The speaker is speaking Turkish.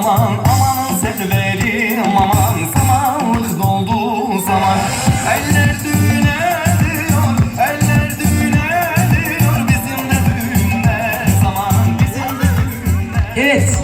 aman Amanın selverim aman Samanlık doldu zaman. Eller düğün ediyor Eller düğün ediyor Bizim de düğünler zaman Bizim de düğünler. Evet